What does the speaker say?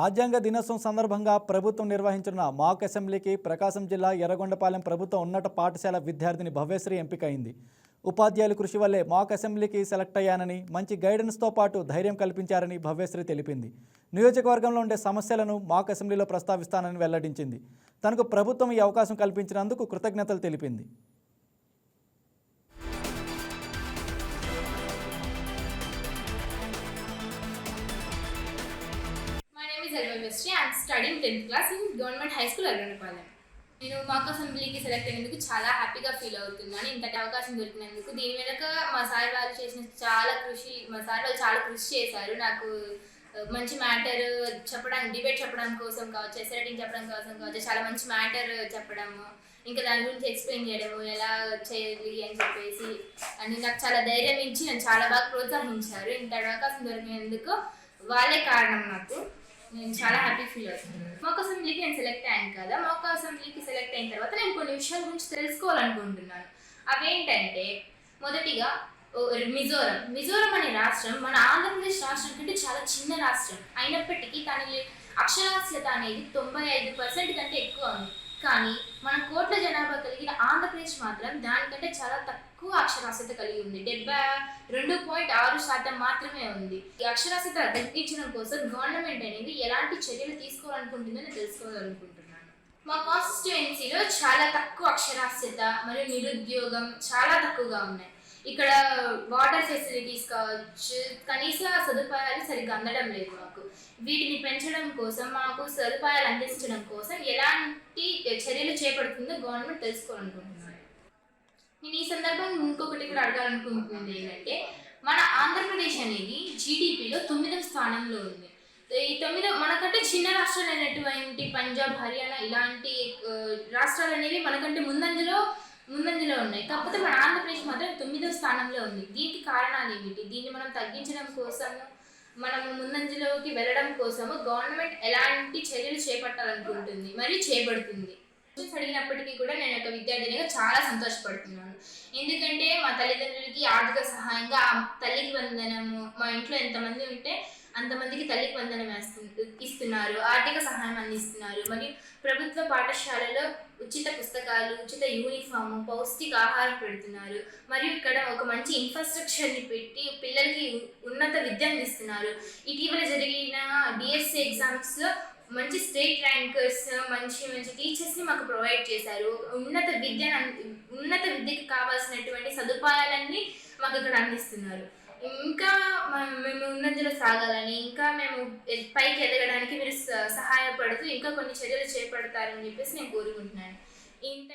రాజ్యాంగ దినోత్సవం సందర్భంగా ప్రభుత్వం నిర్వహించిన మాక్ అసెంబ్లీకి ప్రకాశం జిల్లా ఎర్రగొండపాలెం ప్రభుత్వ ఉన్నత పాఠశాల విద్యార్థిని భవ్యశ్రీ ఎంపికైంది. ఉపాధ్యాయుల కృషి వల్లే మాక్ అసెంబ్లీకి సెలెక్ట్ అయ్యానని మంచి గైడెన్స్తో పాటు ధైర్యం కల్పించారని భవ్యశ్రీ తెలిపింది. నియోజకవర్గంలో ఉండే సమస్యలను మాక్ అసెంబ్లీలో ప్రస్తావిస్తానని వెల్లడించింది. తనకు ప్రభుత్వం ఈ అవకాశం కల్పించినందుకు కృతజ్ఞతలు తెలిపింది. My and is Elva Mistry. I'm studying 10th class in Government High School, Arunapalem నేను మాక్ అసెంబ్లీకి సెలెక్ట్ అయినందుకు చాలా హ్యాపీగా ఫీల్ అవుతున్నాను. ఇంతటి అవకాశం దొరికినందుకు దీని వెనుక మా సార్ వాళ్ళు చేసిన చాలా కృషి మా సార్ వాళ్ళు చాలా కృషి చేశారు. నాకు మంచి మ్యాటర్ చెప్పడానికి డిబేట్ చెప్పడం కోసం కావచ్చు ఎసరటింగ్ చెప్పడం కోసం కావచ్చు చాలా మంచి మ్యాటర్ చెప్పడము ఇంకా దాని గురించి ఎక్స్ప్లెయిన్ చేయడము ఎలా చేయాలి అని చెప్పేసి అని నాకు చాలా ధైర్యం ఇచ్చి నన్ను చాలా బాగా ప్రోత్సహించారు. ఇంత అవకాశం దొరికినందుకు వాళ్ళే కారణం నాకు. నేను చాలా హ్యాపీ ఫీల్ అవుతున్నాను మాకు అసెంబ్లీకి నేను సెలెక్ట్ అయ్యాను కదా మాకు అసెంబ్లీకి సెలెక్ట్ అయిన తర్వాత నేను కొన్ని విషయాల గురించి తెలుసుకోవాలనుకుంటున్నాను. అవేంటంటే మొదటిగా మిజోరం. మిజోరం అనే రాష్ట్రం మన ఆంధ్రప్రదేశ్ రాష్ట్రం కంటే చాలా చిన్న రాష్ట్రం. అయినప్పటికీ దాని అక్షరాస్యత అనేది తొంభై ఐదు పర్సెంట్ కంటే ఎక్కువ ఉంది. కానీ మన కోట్ల జనాభా కలిగిన ఆంధ్రప్రదేశ్ మాత్రం దానికంటే చాలా తక్కువ అక్షరాస్యత కలిగి ఉంది. డెబ్బై రెండు పాయింట్ ఆరు శాతం మాత్రమే ఉంది. ఈ అక్షరాస్యత తగ్గించడం కోసం గవర్నమెంట్ అనేది ఎలాంటి చర్యలు తీసుకోవాలనుకుంటుందని తెలుసుకోవాలనుకుంటున్నాను. మా కాన్స్టిట్యుయెన్సీలో చాలా తక్కువ అక్షరాస్యత మరియు నిరుద్యోగం చాలా తక్కువగా ఉన్నాయి. ఇక్కడ వాటర్ ఫెసిలిటీస్ కావచ్చు కనీస సదుపాయాలు సరిగ్గా అందడం లేదు మాకు. వీటిని పెంచడం కోసం మాకు సదుపాయాలు అందించడం కోసం ఎలాంటి చర్యలు చేపడుతుందో గవర్నమెంట్ తెలుసుకోవాలనుకుంటున్నాను. నేను ఈ సందర్భంగా ఇంకొకటి కూడా అడగాలనుకుంటుంది ఏంటంటే మన ఆంధ్రప్రదేశ్ అనేది జీడిపిలో తొమ్మిదవ స్థానంలో ఉంది. ఈ తొమ్మిదో మనకంటే చిన్న రాష్ట్రాలు అయినటువంటి పంజాబ్ హర్యానా ఇలాంటి రాష్ట్రాలు అనేవి మనకంటే ముందంజలో ముందంజలో ఉన్నాయి. కాకపోతే మన ఆంధ్రప్రదేశ్ మాత్రం తొమ్మిదవ స్థానంలో ఉంది. దీనికి కారణాలు ఏమిటి? దీన్ని మనం తగ్గించడం కోసము మనం ముందంజలోకి వెళ్ళడం కోసము గవర్నమెంట్ ఎలాంటి చర్యలు చేపట్టాలనుకుంటుంది? మరియు చేపడుతుంది. క్వశ్చన్స్ అడిగినప్పటికీ కూడా నేను ఒక విద్యార్థినిగా చాలా సంతోషపడుతున్నాను. ఎందుకంటే మా తల్లిదండ్రులకి ఆర్థిక సహాయంగా తల్లికి వందనము మా ఇంట్లో ఎంతమంది ఉంటే అంతమందికి తల్లికి వందనం వేస్తు ఇస్తున్నారు ఆర్థిక సహాయం అందిస్తున్నారు. మరియు ప్రభుత్వ పాఠశాలలో ఉచిత పుస్తకాలు ఉచిత యూనిఫాము పౌష్టిక ఆహారం పెడుతున్నారు. మరియు ఇక్కడ ఒక మంచి ఇన్ఫ్రాస్ట్రక్చర్ని పెట్టి పిల్లలకి ఉన్నత విద్య అందిస్తున్నారు. ఇటీవల జరిగిన డిఎస్సి ఎగ్జామ్స్లో మంచి స్టేట్ ర్యాంకర్స్ మంచి మంచి టీచర్స్ని మాకు ప్రొవైడ్ చేశారు. ఉన్నత విద్యను ఉన్నత విద్యకి కావాల్సినటువంటి సదుపాయాలన్నీ మాకు ఇక్కడ అందిస్తున్నారు. ఇంకా మేము ఉన్నందులో సాగాలని ఇంకా మేము పైకి ఎదగడానికి మీరు స- సహాయపడుతూ ఇంకా కొన్ని చర్యలు చేపడతారని చెప్పేసి నేను కోరుకుంటున్నాను. ఇంత